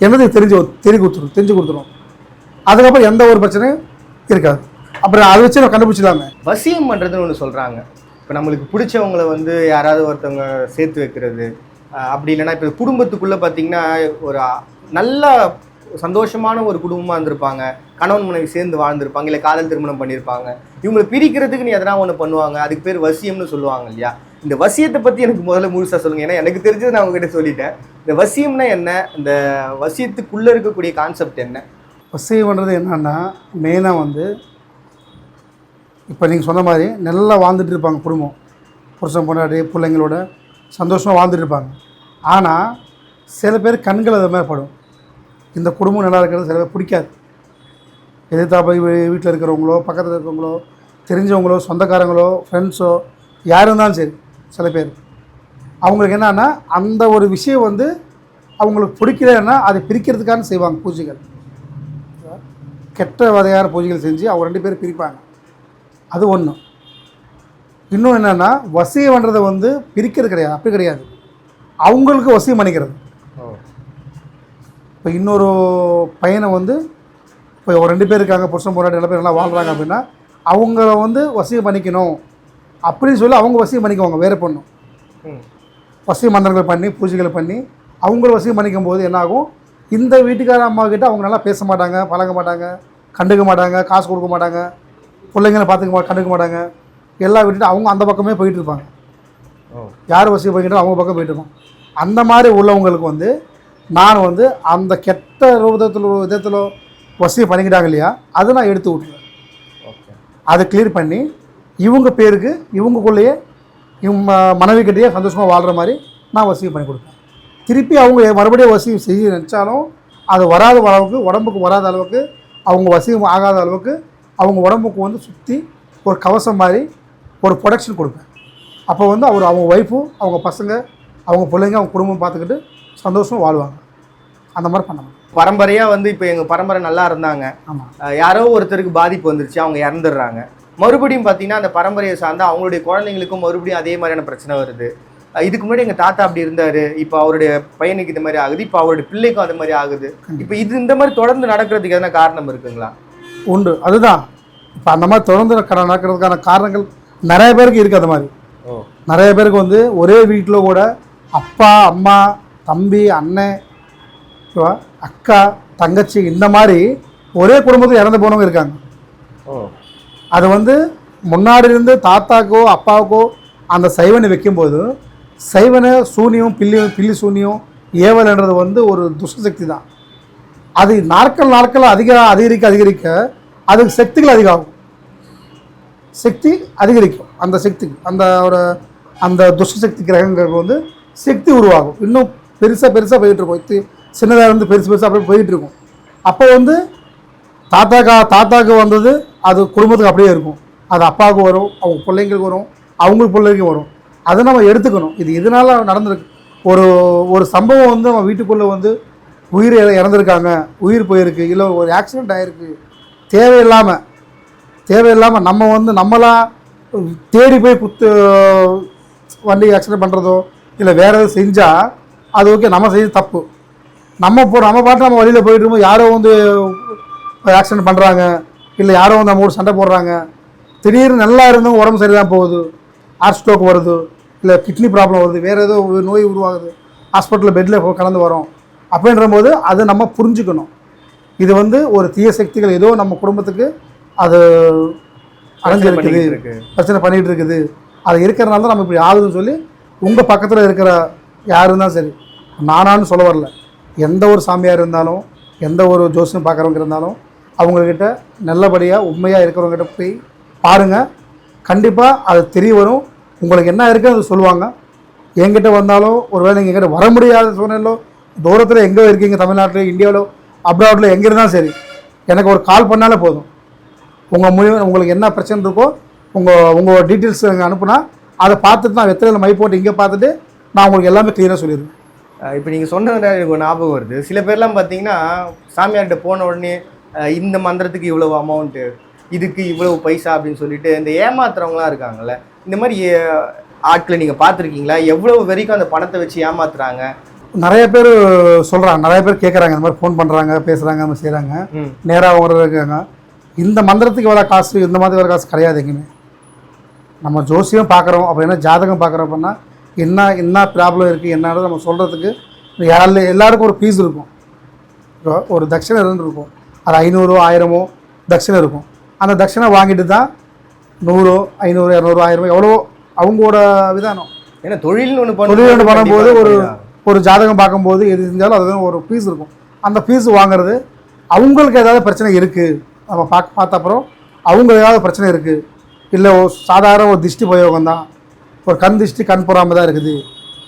A: என்னது தெரிஞ்சு தெரிய கொடுத்துரும் தெரிஞ்சு கொடுத்துரும். அதுக்கப்புறம் எந்த ஒரு பிரச்சனையும் இருக்காது. அப்புறம் அதை வச்சு நம்ம கண்டுபிடிச்சிடலாமே.
B: வசியம் பண்ணுறதுன்னு ஒன்று சொல்கிறாங்க இப்போ நம்மளுக்கு பிடிச்சவங்கள வந்து யாராவது ஒருத்தவங்க சேர்த்து வைக்கிறது அப்படி இல்லைன்னா இப்போ குடும்பத்துக்குள்ளே பார்த்தீங்கன்னா ஒரு நல்லா நல்ல சந்தோஷமான ஒரு குடும்பமாக இருந்திருப்பாங்க. கணவன் மனைவி சேர்ந்து வாழ்ந்திருப்பாங்க இல்லை காதல் திருமணம் பண்ணியிருப்பாங்க. இவங்களை பிரிக்கிறதுக்கு நீ எதனா ஒன்று பண்ணுவாங்க. அதுக்கு பேர் வசியம்னு சொல்லுவாங்க இல்லையா? இந்த வசியத்தை பற்றி எனக்கு முதல்ல முழுசாக சொல்லுங்கள் ஏன்னா எனக்கு தெரிஞ்சது நான் உங்ககிட்ட சொல்லிட்டேன். இந்த வசியம்னா என்ன? இந்த வசியத்துக்குள்ளே இருக்கக்கூடிய கான்செப்ட் என்ன?
A: வசியம்ன்றது என்னன்னா மெயினாக வந்து இப்போ நீங்கள் சொன்ன மாதிரி நல்லா வாழ்ந்துட்டு இருப்பாங்க குடும்பம். புருஷன் பொண்டாட்டி பிள்ளைங்களோட சந்தோஷமாக வாழ்ந்துட்டு இருப்பாங்க. ஆனால் சில பேர் கண்கள் அது மாதிரி படும். இந்த குடும்பம் நல்லா இருக்கிறது சில பேர் பிடிக்காது. எதிர்த்தாப்ப வீட்டில் இருக்கிறவங்களோ பக்கத்தில் இருக்கிறவங்களோ தெரிஞ்சவங்களோ சொந்தக்காரங்களோ ஃப்ரெண்ட்ஸோ யார் இருந்தாலும் சரி சில பேர். அவங்களுக்கு என்னன்னா அந்த ஒரு விஷயம் வந்து அவங்களுக்கு பிடிக்கலன்னா அதை பிரிக்கிறதுக்கான செய்வாங்க பூஜைகள். கெட்ட வகையான பூஜைகள் செஞ்சு அவங்க ரெண்டு பேரும் பிரிப்பாங்க. அது ஒன்று இன்னும் என்னென்னா வசியம்ன்றதை வந்து பிரிக்கிறது கிடையாது அப்படி கிடையாது. அவங்களுக்கு வசியம் பண்ணிக்கிறது. இப்போ இன்னொரு பையனை வந்து இப்போ ஒரு ரெண்டு பேர் இருக்காங்க புருஷன் போராட்டி நல்ல பேர் நல்லா வாழ்கிறாங்க அப்படின்னா அவங்கள வந்து வசியம் பண்ணிக்கணும் அப்படின்னு சொல்லி அவங்க வசியம் பண்ணிக்குவாங்க வேறு பொண்ணும்
B: ம்.
A: வசிய மந்திரங்கள் பண்ணி பூஜைகளை பண்ணி அவங்கள வசியம் பண்ணிக்கும் போது என்னாகும் இந்த வீட்டுக்கார அம்மா கிட்ட அவங்க நல்லா பேச மாட்டாங்க பழக மாட்டாங்க கண்டுக்க மாட்டாங்க காசு கொடுக்க மாட்டாங்க பிள்ளைங்களை பார்த்துக்க மா கண்டுக்க மாட்டாங்க. எல்லாம் விட்டுட்டு அவங்க அந்த பக்கமே போயிட்டு இருப்பாங்க. யார் வசதி பண்ணிக்கிட்டோ அவங்க பக்கம் போயிட்டு இருக்கோம் அந்த மாதிரி உள்ளவங்களுக்கு வந்து நான் வந்து அந்த கெட்ட விதத்தில் விதத்தில் வசதி பண்ணிக்கிட்டாங்க இல்லையா? அதை நான் எடுத்து விட்டுருவேன்.
B: ஓகே
A: அதை கிளியர் பண்ணி இவங்க பேருக்கு இவங்கக்குள்ளேயே இவங்க மனைவிக்கிட்டேயே சந்தோஷமாக வாழ்கிற மாதிரி நான் வசதி பண்ணி கொடுப்பேன். திருப்பி அவங்க மறுபடியும் வசதி செய்ய நினச்சாலும் அது வராத அளவுக்கு உடம்புக்கு வராத அளவுக்கு அவங்க வசதி ஆகாத அளவுக்கு அவங்க உடம்புக்கு வந்து சுற்றி ஒரு கவசம் மாதிரி ஒரு ப்ரொடக்ஷன் கொடுப்பேன். அப்போ வந்து அவர் அவங்க ஒய்ஃபும் அவங்க பசங்க அவங்க பிள்ளைங்க அவங்க குடும்பம் பார்த்துக்கிட்டு சந்தோஷமாக வாழ்வாங்க. அந்த மாதிரி பண்ணணும்
B: பரம்பரையா வந்து இப்போ எங்க பரம்பரை நல்லா இருந்தாங்க.
A: ஆமாம்
B: யாரோ ஒருத்தருக்கு பாதிப்பு வந்துருச்சு அவங்க இறந்துடுறாங்க. மறுபடியும் பார்த்தீங்கன்னா அந்த பரம்பரையை சார்ந்த அவங்களுடைய குழந்தைங்களுக்கும் மறுபடியும் அதே மாதிரியான பிரச்சனை வருது. இதுக்கு முன்னாடி எங்க தாத்தா அப்படி இருந்தாரு இப்போ அவருடைய பையனுக்கு இந்த மாதிரி ஆகுது இப்போ அவருடைய பிள்ளைக்கும் அது மாதிரி ஆகுது. இப்போ இது இந்த மாதிரி தொடர்ந்து நடக்கிறதுக்கு எதனா காரணம் இருக்குங்களா?
A: உண்டு. அதுதான். இப்போ அந்த மாதிரி தொடர்ந்து நட- நடக்கிறதுக்கான காரணங்கள் நிறைய பேருக்கு இருக்குது அந்த மாதிரி. நிறைய பேருக்கு வந்து ஒரே வீட்டில் கூட அப்பா அம்மா தம்பி அண்ணன் ஓகேவா? அக்கா தங்கச்சி இந்த மாதிரி ஒரே குடும்பத்தில் இறந்து போனவங்க இருக்காங்க.
B: ஓ.
A: அது வந்து முன்னாடி இருந்து தாத்தாக்கோ அப்பாவுக்கோ அந்த சைவனை வைக்கும்போது சைவனை சூனியம் பில்லி பில்லி சூனியம் ஏவல்ன்றது வந்து ஒரு துஷ்டசக்தி தான். அது நாட்கள் நாட்கள் அதிக அதிகரிக்க அதிகரிக்க அதுக்கு சக்திகள் அதிகமாகும். சக்தி அதிகரிக்கும். அந்த சக்தி அந்த ஒரு அந்த துஷ்டசக்தி கிரகங்களுக்கு வந்து சக்தி உருவாகும். இன்னும் பெருசாக பெருசாக போயிட்டு இருக்கும். சின்னதாக இருந்து பெருசு பெருசாக அப்படியே போயிட்டு இருக்கும். அப்போ வந்து தாத்தாக்கா தாத்தாக்கு வந்தது அது குடும்பத்துக்கு அப்படியே இருக்கும். அது அப்பாவுக்கு வரும் அவங்க பிள்ளைங்களுக்கு வரும் அவங்களுக்கு பிள்ளைக்கும் வரும். அதை நம்ம எடுத்துக்கணும். இது இதனால நடந்திருக்கு. ஒரு ஒரு சம்பவம் வந்து நம்ம வீட்டுக்குள்ளே வந்து உயிர் இற- இறந்துருக்காங்க. உயிர் போயிருக்கு. இல்லை ஒரு ஆக்சிடெண்ட் ஆகிருக்கு தேவையில்லாமல் தேவையில்லாமல் நம்ம வந்து நம்மளாக தேடி போய் குத்து வண்டி ஆக்சிடென்ட் பண்ணுறதோ இல்லை வேறு எதுவும் செஞ்சால் அது ஓகே நம்ம செய்ய தப்பு. நம்ம போ நம்ம பாட்டு நம்ம வழியில் போயிட்டு இருக்கும்போது யாரோ வந்து ஆக்சிடென்ட் பண்ணுறாங்க இல்லை யாரோ வந்து நம்ம கூட சண்டை போடுறாங்க. திடீர்னு நல்லா இருந்தவங்க உடம்பு சரியில்லாம போகுது. ஹார்ட் ஸ்ட்ரோக் வருது இல்லை கிட்னி ப்ராப்ளம் வருது வேறு ஏதோ ஒரு நோய் உருவாகுது. ஹாஸ்பிட்டலில் பெட்டில் கலந்து வரோம். அப்படின்ற போது அதை நம்ம புரிஞ்சுக்கணும். இது வந்து ஒரு தீய சக்திகள் ஏதோ நம்ம குடும்பத்துக்கு அது அடைஞ்சிருக்குது. பிரச்சனை பண்ணிகிட்டு இருக்குது. அது இருக்கிறனால தான் நம்ம இப்படி ஆகுதுன்னு சொல்லி உங்கள் பக்கத்தில் இருக்கிற யார் இருந்தாலும் சரி நானான்னு சொல்ல வரல. எந்த ஒரு சாமியார் இருந்தாலும் எந்த ஒரு ஜோசியம் பார்க்குறவங்க இருந்தாலும் அவங்கக்கிட்ட நல்லபடியாக உண்மையாக இருக்கிறவங்ககிட்ட போய் பாருங்கள் கண்டிப்பாக அது தெரிய வரும். உங்களுக்கு என்ன இருக்குன்னு அது சொல்லுவாங்க. என்கிட்ட வந்தாலும் ஒருவேளை நீங்கள் எங்கிட்ட வர முடியாத சூழ்நிலையிலோ தூரத்தில் எங்கே இருக்கீங்க தமிழ்நாட்டில் இந்தியாவிலோ அப்ராடில் எங்கே இருந்தாலும் சரி எனக்கு ஒரு கால் பண்ணாலே போதும். உங்கள் மூலியம் உங்களுக்கு என்ன பிரச்சனை இருக்கோ உங்கள் உங்கள் டீட்டெயில்ஸ் எனக்கு அனுப்புனா அதை பார்த்துட்டு நான் வெத்தலையில் மை போட்டு இங்கே பார்த்துட்டு நான் உங்களுக்கு எல்லாமே க்ளியராக சொல்லிடுவேன்.
B: இப்போ நீங்கள் சொன்னது எனக்கு ஒரு ஞாபகம் வருது. சில பேர்லாம் பார்த்தீங்கன்னா சாமியார்கிட்ட போன உடனே இந்த மந்திரத்துக்கு இவ்வளவு அமௌண்ட்டு இதுக்கு இவ்வளவு பைசா அப்படின்னு சொல்லிட்டு இந்த ஏமாத்துறவங்களாம் இருக்காங்கல்ல இந்த மாதிரி ஆட்களை நீங்கள் பார்த்துருக்கீங்களா? எவ்வளவு வரைக்கும் அந்த பணத்தை வச்சு ஏமாத்துறாங்க?
A: நிறைய பேர் சொல்கிறாங்க நிறைய பேர் கேட்குறாங்க இந்த மாதிரி ஃபோன் பண்ணுறாங்க பேசுகிறாங்க மாதிரி செய்கிறாங்க நேராக அவங்க இருக்காங்க இந்த மந்திரத்துக்கு எவ்வளோ காசு இந்த மாதிரி எவ்வளோ காசு கிடையாது எங்கேயுமே. நம்ம ஜோசியம் பார்க்குறோம். அப்போ என்ன ஜாதகம் பார்க்குறோம் அப்படின்னா என்ன என்ன ப்ராப்ளம் இருக்குது என்னன்றது நம்ம சொல்கிறதுக்கு யாரில் எல்லாருக்கும் ஒரு ஃபீஸ் இருக்கும். ஒரு தட்சிணை இருக்கும். அது ஐநூறோ ஆயிரமோ தட்சிணை இருக்கும். அந்த தட்சிணை வாங்கிட்டு தான் நூறோ ஐநூறு இரநூறு ஆயிரமோ எவ்வளோ அவங்களோட விதானம்.
B: ஏன்னா தொழில்னு ஒன்று
A: தொழில் ஒன்று பண்ணும்போது ஒரு. ஒரு ஜாதகம் பார்க்கும்போது எது செஞ்சாலும் அது ஒரு ஃபீஸ் இருக்கும். அந்த ஃபீஸ் வாங்குறது அவங்களுக்கு ஏதாவது பிரச்சனை இருக்குது நம்ம பார்க்க பார்த்த அப்புறம் அவங்க ஏதாவது பிரச்சனை இருக்குது இல்லை சாதாரண ஒரு திஷ்டி பிரயோகம் தான் ஒரு கண் திஷ்டி கண் பொறாமல் தான் இருக்குது.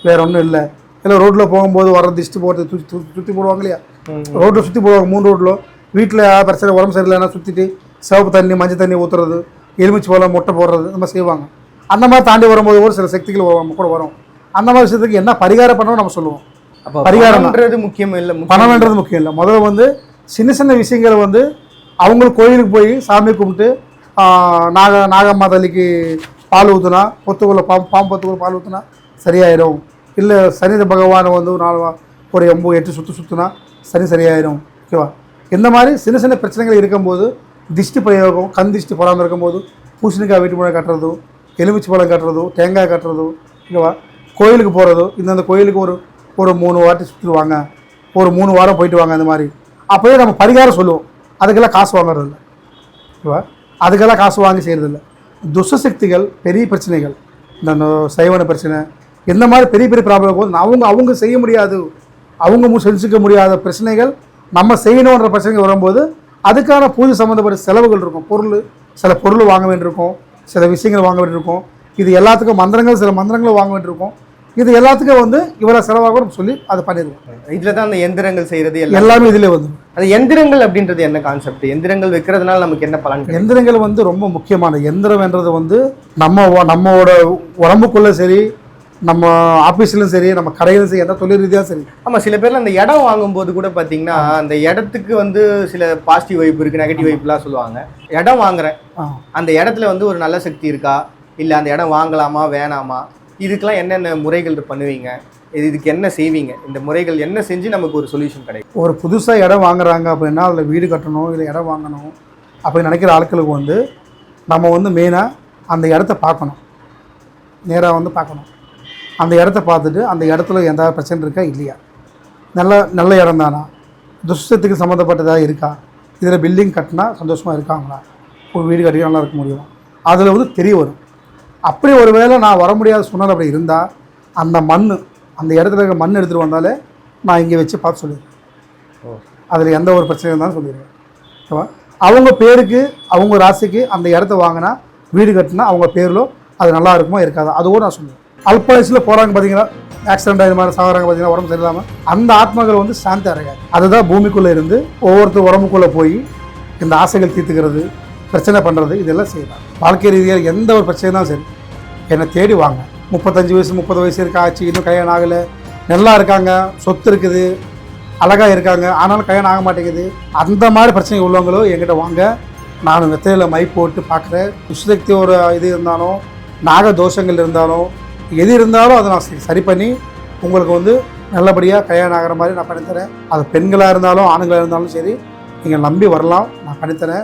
A: வேற ஒன்றும் இல்லை. இல்லை ரோட்டில் போகும்போது வர திஷ்டி போட்டு சுற்றி சுற்றி போடுவாங்க இல்லையா. ரோட்டில் சுற்றி போடுவாங்க மூணு ரோட்டில் வீட்டில் பிரச்சனை உடம்பு சரியில்லைன்னா சுற்றிட்டு சிவப்பு தண்ணி மஞ்சள் தண்ணி ஊற்றுறது எலுமிச்சு போல முட்டை போடுறது இந்த மாதிரி செய்வாங்க. அந்த மாதிரி தாண்டி வரும்போது ஒரு சில சக்திகள் நம்ம கூட வரும். அந்த மாதிரி விஷயத்துக்கு என்ன பரிகாரம் பண்ணணும் நம்ம சொல்லுவோம்.
B: அப்போ
A: பரிகாரம் தான்.
B: பணம்ன்றது முக்கியம் இல்லை
A: பணம்ன்றது முக்கியம் இல்லை. முதல்ல வந்து சின்ன சின்ன விஷயங்களை வந்து அவங்களுக்கு கோயிலுக்கு போய் சாமி கும்பிட்டு நாக நாகம்மா தள்ளிக்கு பால் ஊற்றுனா பொத்துக்குள்ளே பாம்பு பாம்பு பொத்துக்குள்ள பால் ஊற்றுனா சரியாயிடும் இல்லை சனி பகவானை வந்து ஒரு நாலு வா- ஒரு எம்பு எட்டு சுற்று சுற்றுனா சனி சரியாயிடும் ஓகேவா? இந்த மாதிரி சின்ன சின்ன பிரச்சனைகள் இருக்கும்போது திஷ்டி பிரயோகம் கண் திஷ்டி போகாமல் இருக்கும்போது பூசணிக்காய் வீட்டு முறை கட்டுறதோ எலுமிச்சி பழம் கட்டுறதோ தேங்காய் கட்டுறதோ ஓகேவா? கோயிலுக்கு போகிறதோ இந்தந்த கோயிலுக்கு ஒரு ஒரு மூணு வாட்டி சுற்றிடுவாங்க ஒரு மூணு வாரம் போயிட்டு வாங்க அந்த மாதிரி. அப்போயே நம்ம பரிகாரம் சொல்லுவோம். அதுக்கெல்லாம் காசு வாங்குறதில்ல. ஓகேவா? அதுக்கெல்லாம் காசு வாங்கி செய்கிறதில்ல துஷ்ட சக்திகள் பெரிய பிரச்சனைகள் இந்த சைவன பிரச்சனை இந்த மாதிரி பெரிய பெரிய ப்ராப்ளம் போது அவங்க அவங்க செய்ய முடியாது. அவங்க செஞ்சுக்க முடியாத பிரச்சனைகள் நம்ம செய்யணுன்ற பிரச்சனைகள் வரும்போது அதுக்கான பூஜை சம்மந்தப்பட்ட செலவுகள் இருக்கும். பொருள் சில பொருள் வாங்க வேண்டியிருக்கும் சில விஷயங்கள் வாங்க வேண்டியிருக்கும். இது எல்லாத்துக்கும் மந்திரங்கள் சில மந்திரங்கள் வாங்க வேண்டியிருக்கும். இது எல்லாத்துக்கும் வந்து இவ்வளோ செலவாகும் சொல்லி அதை பண்ணிடுவோம்
B: இதுல தான் அந்த எந்திரங்கள் செய்யறது எல்லாம்?
A: எல்லாமே இதிலே வந்துடும்
B: அந்த எந்திரங்கள் அப்படின்றது என்ன கான்செப்ட் எந்திரங்கள் வைக்கிறதுனால நமக்கு என்ன பலன்?
A: எந்திரங்கள் வந்து ரொம்ப முக்கியமான எந்திரம்ன்றது வந்து நம்ம நம்மளோட உடம்புக்குள்ள சரி நம்ம ஆஃபீஸ்லையும் சரி நம்ம கடையிலும் சரி எந்த தொழில் ரீதியாக சரி.
B: ஆமா சில பேர்ல அந்த இடம் வாங்கும்போது கூட பாத்தீங்கன்னா அந்த இடத்துக்கு வந்து சில பாசிட்டிவ் வைப் இருக்கு நெகட்டிவ் வைப்லாம் சொல்லுவாங்க. இடம் வாங்குறேன். அந்த இடத்துல வந்து ஒரு நல்ல சக்தி இருக்கா? இல்ல அந்த இடம் வாங்கலாமா வேணாமா? இதுக்கெல்லாம் என்னென்ன முறைகள் பண்ணுவீங்க? இது- இதுக்கு என்ன செய்வீங்க? இந்த முறைகள் என்ன செஞ்சு நமக்கு ஒரு சொல்யூஷன் கிடைக்கும்?
A: ஒரு புதுசாக இடம் வாங்குறாங்க அப்படின்னா அதில் வீடு கட்டணும் இல்லை இடம் வாங்கணும் அப்படின்னு நினைக்கிற ஆட்களுக்கு வந்து நம்ம வந்து மெயினாக அந்த இடத்த பார்க்கணும். நேராக வந்து பார்க்கணும். அந்த இடத்த பார்த்துட்டு அந்த இடத்துல எந்த பிரச்சனை இருக்கா இல்லையா? நல்ல நல்ல இடம் தானா? துஷ்டத்துக்கு சம்மந்தப்பட்டதாக இருக்கா? இதில் பில்டிங் கட்டினா சந்தோஷமாக இருக்காங்களா? ஒரு வீடு கட்டி நல்லா இருக்க முடியும்? அதில் வந்து தெரிய வரும். அப்படி ஒரு வேளை நான் வர முடியாத சூழ்நிலை அப்படி இருந்தால் அந்த மண் அந்த இடத்துல இருக்க மண் எடுத்துகிட்டு வந்தாலே நான் இங்கே வச்சு பார்த்து சொல்லிடுவேன் அதில் எந்த ஒரு பிரச்சனை இருந்தாலும் சொல்லிடுவேன் ஓகேவா? அவங்க பேருக்கு அவங்க ராசிக்கு அந்த இடத்த வாங்கினா வீடு கட்டினா அவங்க பேரில் அது நல்லா இருக்குமா இருக்காதா? அது கூட நான் சொல்லுவேன். அல்ப வயசில் போகிறாங்க பார்த்தீங்களா ஆக்சிடென்ட் ஆகி மாதிரி சாகுறாங்க பார்த்தீங்கன்னா உடம்பு சரியில்லாமல் அந்த ஆத்மாக்கள் வந்து சாந்தி அடையாது. அதுதான் பூமிக்குள்ளே இருந்து ஒவ்வொருத்தர் உடம்புக்குள்ளே போய் இந்த ஆசைகள் தீர்த்துக்கிறது பிரச்சனை பண்ணுறது இதெல்லாம் செய்யலாம். வாழ்க்கை ரீதியாக எந்த ஒரு பிரச்சனையும் சரி என்னை தேடி வாங்க. முப்பத்தஞ்சு வயசு முப்பது வயசு இருக்கா ஆச்சு இன்னும் கல்யாணம் ஆகலை. நல்லா இருக்காங்க சொத்து இருக்குது அழகாக இருக்காங்க ஆனாலும் கல்யாணம் ஆக மாட்டேங்குது. அந்த மாதிரி பிரச்சனை உள்ளவங்களோ என்கிட்ட வாங்க. நான் வெத்தையில் மை போட்டு பார்க்குறேன். சுசக்தி ஒரு இது இருந்தாலும் நாக தோஷங்கள் இருந்தாலும் எது இருந்தாலும் அதை நான் சரி பண்ணி உங்களுக்கு வந்து நல்லபடியாக கல்யாணம் ஆகிற மாதிரி நான் பண்ணித்தரேன். அது பெண்களாக இருந்தாலும் ஆண்களாக இருந்தாலும் சரி நீங்கள் நம்பி வரலாம். நான் பண்ணித்தரேன்.